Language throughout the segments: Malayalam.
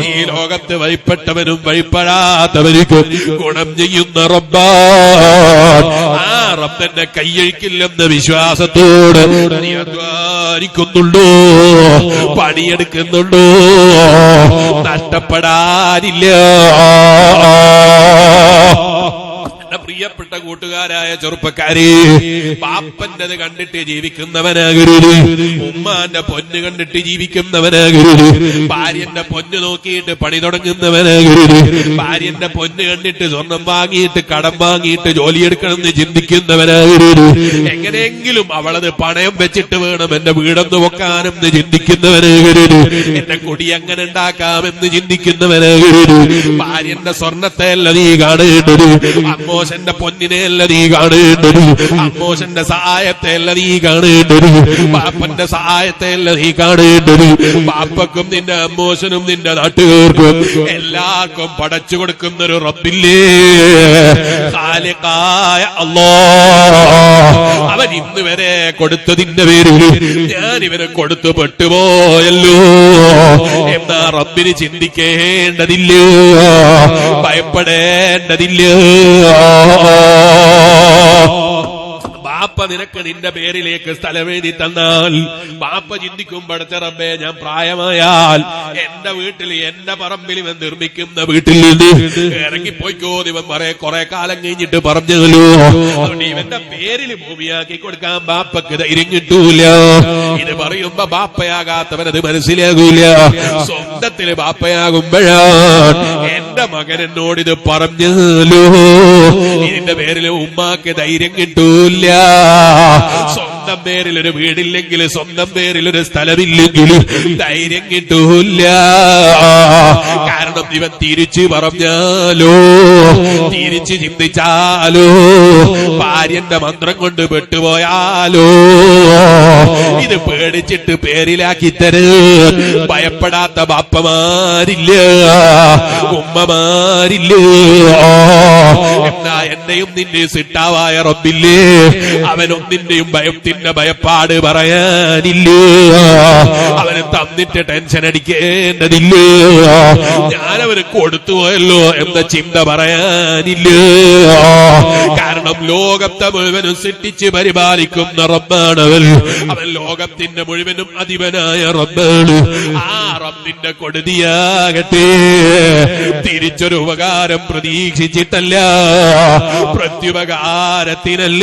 ഈ ലോകത്ത് വഴിപ്പെട്ടവനും വഴിപ്പെടാത്തവനും ഗുണം ചെയ്യുന്ന റബ്ബാൻ ആ റബ്ബന്റെ കയ്യഴിക്കില്ലെന്ന വിശ്വാസത്തോട് അധ്വാനിക്കുന്നുണ്ടോ? പണിയെടുക്കുന്നുണ്ടോ? നഷ്ടപ്പെടാനില്ല. പ്രിയപ്പെട്ട കൂട്ടുകാരായ ചെറുപ്പക്കാരെ പാപ്പന്റത് കണ്ടിട്ട് ജീവിക്കുന്നവനാകരുത്. ഉമ്മാന്റെ പൊന്ന് കണ്ടിട്ട് ജീവിക്കുന്നവനാകരുത്. ഭാര്യന്റെ പൊന്ന് നോക്കിയിട്ട് പണി തുടങ്ങുന്നവനാകരുത്. ഭാര്യന്റെ പൊന്ന് കണ്ടിട്ട് സ്വർണം വാങ്ങിയിട്ട് കടം വാങ്ങിയിട്ട് ജോലിയെടുക്കണമെന്ന് ചിന്തിക്കുന്നവനാകരുത്. എങ്ങനെയെങ്കിലും അവളത് പണയം വെച്ചിട്ട് വേണം എന്റെ വീടൊന്ന് വെക്കാനെന്ന് ചിന്തിക്കുന്നവനാകരുത്. എന്റെ കൊടി എങ്ങനെ ഉണ്ടാക്കാമെന്ന് ചിന്തിക്കുന്നവനാകരുത്. ഭാര്യന്റെ സ്വർണത്തെ അല്ല നീ കാണേണ്ടത്. അമ്മോശന്റെ പൊന്നിനെ അല്ല നീ കാണേണ്ടത്. അമ്മോശന്റെ സഹായത്തെ അല്ല നീ കാണേണ്ടത്. പാപ്പന്റെ സഹായത്തെ അല്ല നീ കാണേണ്ടത്. പാപ്പക്കും നിന്റെ അമ്മോശനും നിന്റെ നാട്ടുകാർക്കും എല്ലാവർക്കും പടച്ചു കൊടുക്കുന്ന ഒരു റബ്ബില്ലേ? കാലക്കായ അല്ലോ. അവൻ ഇന്ന് വരെ കൊടുത്തതിന്റെ പേരിൽ. ഞാൻ ഇവരെ കൊടുത്തു പെട്ടുപോയല്ലോ. എന്നാ റബ്ബിന് ചിന്തിക്കേണ്ടതില്ല. ഭയപ്പെടേണ്ടതില്ല. Oh. oh, oh. ബാപ്പ നിനക്ക് നിന്റെ പേരിലേക്ക് സ്ഥലമേതി തന്നാൽ. ബാപ്പ ചിന്തിക്കും പടച്ച റബ്ബേ ഞാൻ പ്രായമായാൽ എന്റെ വീട്ടിൽ എന്റെ പറമ്പിൽ ഇവൻ നിർമ്മിക്കുന്ന വീട്ടിൽ നിന്ന് ഇറങ്ങിപ്പോയിക്കോ ഇവൻ പറയെ കുറെ കാലം കഴിഞ്ഞിട്ട് അതുകൊണ്ട് ഇവന്റെ പേരിൽ ഭൂമിയാക്കി കൊടുക്കാൻ ബാപ്പക്ക് ധൈര്യം കിട്ടൂല ഇത് പറയുമ്പോ ബാപ്പയാകാത്തവൻ അത് മനസ്സിലാകൂല. സ്വന്തത്തിൽ ബാപ്പയാകുമ്പോഴാണ് എന്റെ മകൻ എന്നോട് ഇത് പറഞ്ഞല്ലോ. ഇതിന്റെ പേരിൽ ഉമ്മാക്ക് ധൈര്യം കിട്ടൂല. so സ്വന്തം പേരിൽ ഒരു വീടില്ലെങ്കിൽ സ്വന്തം പേരിൽ ഒരു സ്ഥലമില്ലെങ്കിൽ ധൈര്യം കിട്ടൂല കാരണം ഇവൻ തിരിച്ചു പറഞ്ഞാലോ തിരിച്ചു ചിന്തിച്ചാലോ ഭാര്യന്റെ മന്ത്രം കൊണ്ട് പെട്ടുപോയാലോ ഇത് പേടിച്ചിട്ട് പേരിലാക്കി തരും. ഭയപ്പെടാത്ത ബാപ്പമാരില്ല ഉമ്മമാരില്ല. എന്നാ എന്നെയും നിന്റെ സിട്ടാവായ റബ്ബില്ലേ അവനൊന്നിന്റെയും ഭയത്തിന്റെ ഭയപ്പാട് പറയാനില്ലേ? അവന് തന്നിട്ട് ടെൻഷൻ അടിക്കേണ്ടതില്ലേ? ഞാനവന് കൊടുത്തു പോയല്ലോ എന്ന ചിന്ത പറയാനില്ലേ? കാരണം ലോകത്തെ മുഴുവനും സൃഷ്ടിച്ച് പരിപാലിക്കുന്ന റബ്ബാണവൻ. അവൻ ലോകത്തിന്റെ മുഴുവനും അധിപനായ റബ്ബാണ്. ആ റബ്ബിന്റെ കൊടുതിയാകട്ടെ. തിരിച്ചൊരു ഉപകാരം പ്രതീക്ഷിച്ചിട്ടല്ല. പ്രത്യുപകാരത്തിനല്ല?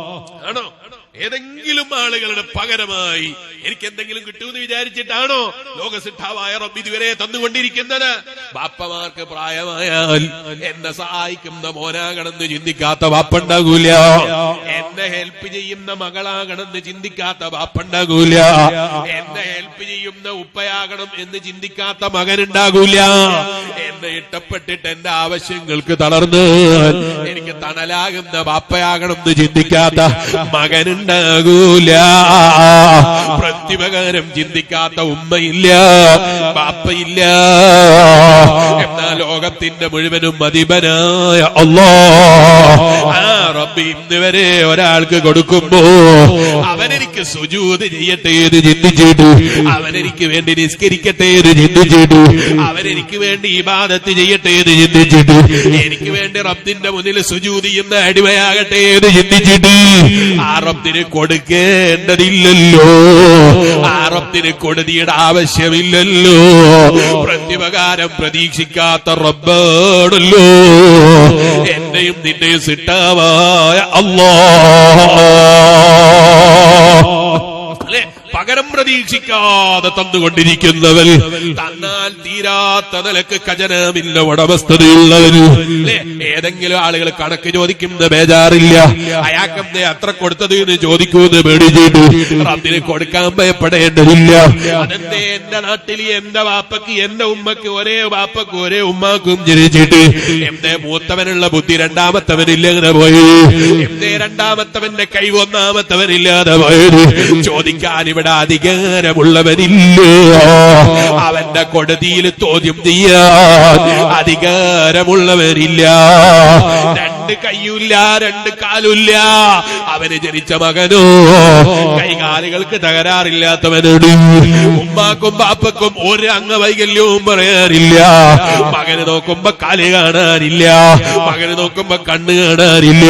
ആളുകളുടെ പകരമായി എനിക്ക് എന്തെങ്കിലും കിട്ടുമെന്ന് വിചാരിച്ചിട്ടാണോ ലോകസിദ്ധാവായ റബ്ബ് ഇതുവരെ തന്നുകൊണ്ടിരിക്കുന്നത്? ബാപ്പമാർക്ക് പ്രായമായാൽ എന്നെ സഹായിക്കുന്ന മോനാകണമെന്ന് ചിന്തിക്കാത്ത ബാപ്പുണ്ടാകൂല. എന്നെ ഹെൽപ്പ് ചെയ്യുന്ന മകളാകണമെന്ന് ചിന്തിക്കാത്ത ബാപ്പുണ്ടാകൂല. എന്നെ ഹെൽപ്പ് ചെയ്യുന്ന ഉപ്പയാകണം എന്ന് ചിന്തിക്കാത്ത മകനുണ്ടാകൂല. എന്നെ ഇഷ്ടപ്പെട്ടിട്ട് എന്റെ ആവശ്യങ്ങൾക്ക് തളർന്ന് എനിക്ക് തണലാകുന്ന ബാപ്പയാകണം എന്ന് ചിന്തിക്കാത്ത മകനുണ്ടാകൂല. പ്രത്യുപകാരം ചിന്തിക്കാത്ത ഉമ്മയില്ല. ബാപ്പയില്ല. എന്നാ ലോകത്തിന്റെ മുഴുവനും മതിപനായ അല്ലോ ആ റബ്ബി ഇന്ന് ഒരാൾക്ക് കൊടുക്കുമ്പോ അവനെനിക്ക് സുജൂത് ചെയ്യട്ടെ എന്ന് ചിന്തിച്ചിട്ടു അവനെനിക്ക് വേണ്ടി നിസ്കരിക്കട്ടെ എന്ന് ചിന്തിച്ചിട്ടു അവനെനിക്ക് വേണ്ടി ഇബാദത്ത് ചെയ്യട്ടെ എന്ന് ചിന്തിച്ചിട്ടു എനിക്ക് വേണ്ടി റബ്ബിന്റെ മുന്നിൽ സുജൂതി അടിമയാകട്ടെ എന്ന് ചിന്തിച്ചിട്ട് ആ റബ്ബിന് കൊടുക്കേണ്ടതില്ലല്ലോ ആറത്തിന് കൊടുതിയുടെ ആവശ്യമില്ലല്ലോ. പ്രത്യുപകാരം പ്രതീക്ഷിക്കാത്ത റബ്ബാണല്ലോ. എന്റെയും നിന്റെയും സിട്ടാവായ അല്ലെ? പകരം പ്രതീക്ഷിക്കാതെ തന്നുകൊണ്ടിരിക്കുന്നവൻ. തന്നാൽ തീരാത്ത നിലയ്ക്ക് ഖജനാമില്ല ഉടമസ്ഥതയുള്ളവന്. ഏതെങ്കിലും ആളുകൾ കണക്ക് ചോദിക്കുന്ന ബേജാറില്ല. അയാൾക്കെന്തേ അത്ര കൊടുത്തത് എന്ന് ചോദിക്കുമെന്ന് ചെയ്തു അതിന് കൊടുക്കാൻ ഭയപ്പെടേണ്ടതില്ല. അതെന്തേ എന്റെ നാട്ടിൽ എന്റെ വാപ്പക്ക് എന്റെ ഉമ്മക്ക് ഒരേ വാപ്പക്ക് ഒരേ ഉമ്മാക്കും ജനിച്ചിട്ട് എന്തേ മൂത്തവനുള്ള ബുദ്ധി രണ്ടാമത്തവനില്ല അങ്ങനെ പോയി എന്തേ രണ്ടാമത്തവന്റെ കൈ ഒന്നാമത്തവനില്ലാതെ പോയത്. ചോദിക്കാൻ ഇവിടെ അധികാരമുള്ളവനില്ല അവന്റെ കൊടുതിയിൽ ചോദ്യം ചെയ്യാൻ അധികാരമുള്ളവരില്ല. രണ്ട് കൈയില്ല രണ്ട് കാലുമില്ല. അവന് ജനിച്ച മകനോ കൈകാലുകൾക്ക് തകരാറില്ലാത്തവനോട് ഉമ്മാക്കും ബാപ്പക്കും ഒരു അംഗവൈകല്യവും പറയാറില്ല. മകന് നോക്കുമ്പോ കാൽ കാണാനില്ല മകന് നോക്കുമ്പോ കണ്ണ് കാണാനില്ല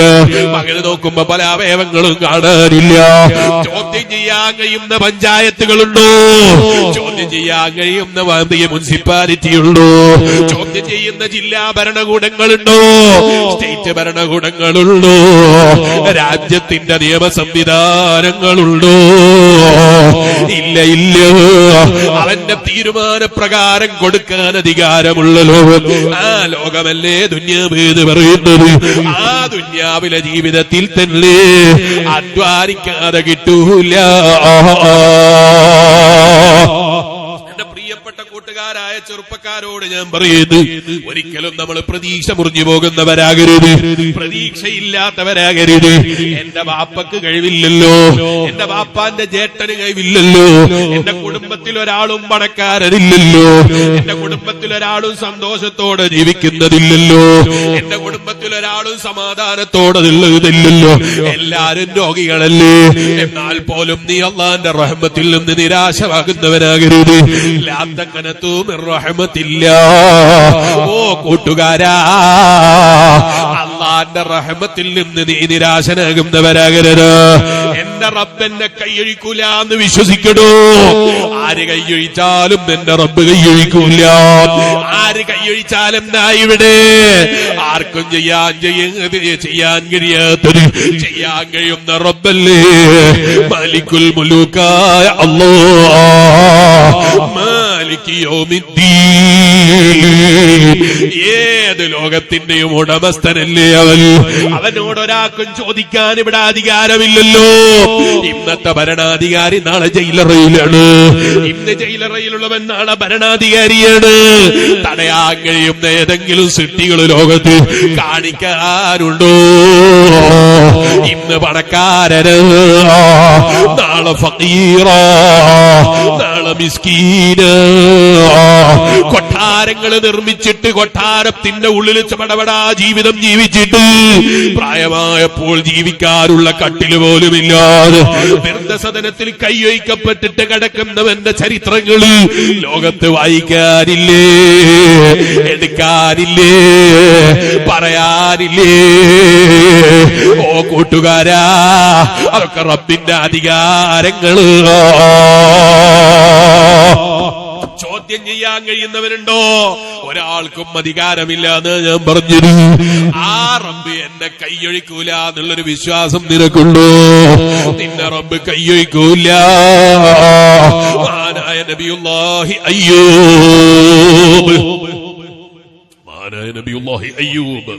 മകന് നോക്കുമ്പോ പല അവയവങ്ങളും കാണാനില്ല ചോദ്യം ചെയ്യാൻ കഴിയുന്ന പഞ്ചായത്തുകളുണ്ടോ? ചോദ്യം ചെയ്യാൻ കഴിയുന്ന മുനിസിപ്പാലിറ്റി ഉണ്ടോ ചോദ്യം ചെയ്യുന്ന ജില്ലാ ഭരണകൂടങ്ങളുണ്ടോ? സ്റ്റേറ്റ് ഭരണകൂടങ്ങളുണ്ടോ രാജ്യത്തിന്റെ നിയമ സംവിധാനങ്ങളുള്ളൂ ഇല്ല ഇല്ല. അവന്റെ തീരുമാനപ്രകാരം കൊടുക്കാൻ അധികാരമുള്ള ലോകം ആ ലോകമല്ലേ ദുന്യാവ് എന്ന് പറയുന്നത്. ആ ദുന്യാവിലെ ജീവിതത്തിൽ തന്നെ അധ്വാനിക്കാതെ കിട്ടൂല. കൂട്ടുകാരായ ചെറുപ്പക്കാരോട് ഞാൻ പറയുന്നു ഒരിക്കലും നമ്മൾ പ്രതീക്ഷ മുറിഞ്ഞു പോകുന്നവരാകരുത്. പ്രതീക്ഷയില്ലാത്തവരാകരുത്. എന്റെ വാപ്പക്ക് കഴിവില്ലല്ലോ. എന്റെ വാപ്പാന്റെ ജേട്ടന് കഴിവില്ലല്ലോ. എന്റെ കുടുംബത്തിൽ ഒരാളും പണക്കാരനില്ലല്ലോ. എന്റെ കുടുംബത്തിൽ ഒരാളും സന്തോഷത്തോടെ ജീവിക്കുന്നതില്ലല്ലോ. എന്റെ കുടുംബത്തിൽ ഒരാളും സമാധാനത്തോടെ ഉള്ളതില്ലല്ലോ എല്ലാരും രോഗികളല്ലേ? എന്നാൽ പോലും നീ അള്ളാന്റെ റഹ്മത്തിൽ നിന്ന് നിരാശമാകുന്നവനാകരുത്. ലാത്തങ്ങനത്തും റഹ്മത്തില്ല ഓ കൂട്ടുകാരാ അള്ളാന്റെ റഹമത്തിൽ നിന്ന് നീ നിരാശനാകുന്നവരാകരുത്. എന്റെ റബ്ബെന്നെ കൈയൊഴിക്കൂല എന്ന് വിശ്വസിക്കണോ. ആര് കൈയൊഴിച്ചാലും എന്റെ റബ്ബ് കൈയൊഴിക്കൂല. ആര് കൈയൊഴിച്ചാലും ഇവിടെ. ആർക്കും ചെയ്യാൻ ചെയ്യ- ചെയ്യാൻ കഴിയാത്തൊരു ചെയ്യാൻ കഴിയുന്ന റബ്ബല്ലേ. മലിക്കുൽ മുലൂക്കായ അല്ലോ مالک یوم الدین۔ ഏത് ലോകത്തിന്റെയും ഉടമസ്ഥനല്ലേ അവൻ? അവനോട് ഒരാൾക്കും ചോദിക്കാൻ ഇവിടെ അധികാരമില്ലല്ലോ. ഇന്നത്തെ ഭരണാധികാരി നാളെ ജയിലറയിലാണ്. ഇന്ന് ജയിലറയിലുള്ളവൻ നാളെ ഭരണാധികാരിയാണ്. തടയാൻ കഴിയുന്ന ഏതെങ്കിലും സിട്ടികൾ ലോകത്ത് കാണിക്കാനുണ്ടോ ഇന്ന് പണക്കാരന് നാളെ ഫീറ നാളെ മിസ്കീന കൊട്ടാരങ്ങൾ നിർമ്മിച്ചിട്ട് കൊട്ടാരത്തിന്റെ ഉള്ളിൽ ചമടപടാ ജീവിതം ജീവിച്ചിട്ട്. പ്രായമായപ്പോൾ ജീവിക്കാനുള്ള കട്ടിൽ പോലുമില്ലാതെ വൃദ്ധസദനത്തിൽ കൈവയ്ക്കപ്പെട്ടിട്ട് കിടക്കുന്നവന്റെ ചരിത്രങ്ങൾ ലോകത്ത് വായിക്കാനില്ലേ എടുക്കാനില്ലേ പറയാനില്ലേ. ഓ കൂട്ടുകാരാ അതൊക്കെ റബ്ബിന്റെ അധികാരങ്ങൾ. ചോദ്യം ചെയ്യാൻ കഴിയുന്നവരുണ്ടോ? ഒരാൾക്കും അധികാരമില്ല എന്ന് ഞാൻ പറഞ്ഞു ആ റബ്ബ് എന്നെ കൈയൊഴിക്കൂല എന്നുള്ളൊരു വിശ്വാസം നിനക്കുണ്ടോ? നിന്നെ റബ്ബ് കൈയൊഴിക്കൂല. മാനായ നബിയുല്ലാഹി അയ്യൂബ്. മാനായ നബിയുല്ലാഹി അയ്യൂബ്.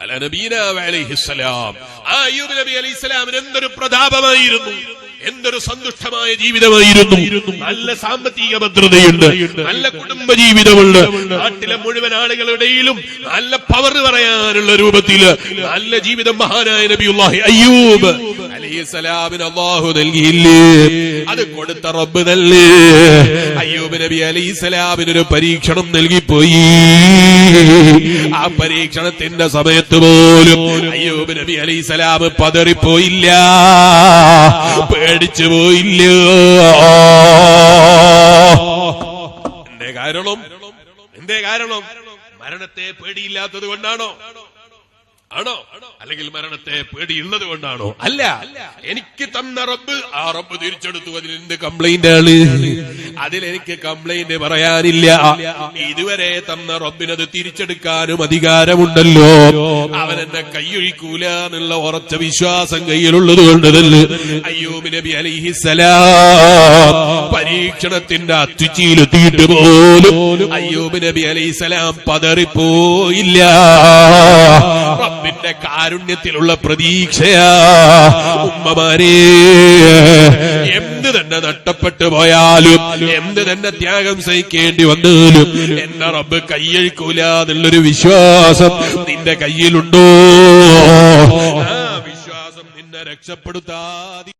അല നബീന അലൈഹിസ്സലാം. ആ അയ്യൂബ് നബി അലൈഹിസ്സലാമിന് എന്തൊരു പ്രതാപമായിരുന്നു? എന്തൊരു സന്തുഷ്ടമായ ജീവിതമായിരുന്നു. നല്ല സാമ്പത്തിക ഭദ്രതയുണ്ട്. നല്ല കുടുംബ ജീവിതമുണ്ട്. നാട്ടിലെ മുഴുവൻ ആളുകളുടെയിലും നല്ല പവർ പറയാനുള്ള രൂപത്തിൽ നല്ല ജീവിതം മഹാനായ നബിയുള്ളാഹി അയ്യൂബ് അലൈഹിസ്സലാമിന് അള്ളാഹു നൽകിയില്ലേ? അത് കൊടുത്ത റബ്ബ് നല്ലേ അയ്യൂബ് നബി അലൈഹിസ്സലാമിന് ഒരു പരീക്ഷണം നൽകിപ്പോയി. ആ പരീക്ഷണത്തിന്റെ സമയത്ത് പോലും അയ്യൂബ് നബി അലൈഹി സ്വലാം പതറിപ്പോയില്ല. പേടിച്ചു പോയില്ല. എന്റെ കാരണം എന്റെ കാരണം മരണത്തെ പേടിയില്ലാത്തത് കൊണ്ടാണോ? ആണോ? അല്ലെങ്കിൽ മരണത്തെ പേടിയുള്ളത് കൊണ്ടാണോ? അല്ല. എനിക്ക് തന്ന റബ്ബ് ആ റബ്ബ് തിരിച്ചെടുത്തു. അതിൽ എന്ത് കംപ്ലൈന്റ് ആണ്? അതിൽ എനിക്ക് കംപ്ലൈന്റ് പറയാനില്ല ഇതുവരെ തന്ന റബ്ബിനത് തിരിച്ചെടുക്കാനും അധികാരമുണ്ടല്ലോ. അവൻ എന്നെ കൈയൊഴിക്കൂല എന്നുള്ള ഉറച്ച വിശ്വാസം കയ്യിലുള്ളത് കൊണ്ട് തന്നെ അയ്യൂബ് നബി അലൈഹിസലാം പരീക്ഷണത്തിന്റെ അത്യുച്ചിയിലെത്തിയിട്ട് പോലും അയ്യൂബ് നബി അലൈഹിസലാം പതറിപ്പോയില്ല. റബ്ബിന്റെ കാരുണ്യത്തിലുള്ള പ്രതീക്ഷയാ. ഉമ്മമാരെ എന്ത് തന്നെ നഷ്ടപ്പെട്ടു പോയാലും എന്ത് തന്നെ ത്യാഗം സഹിക്കേണ്ടി വന്നാലും എന്റെ റബ്ബ് കൈയഴിക്കൂല എന്നുള്ളൊരു വിശ്വാസം നിന്റെ കയ്യിലുണ്ടോ? ആ വിശ്വാസം നിന്നെ രക്ഷപ്പെടുത്താതി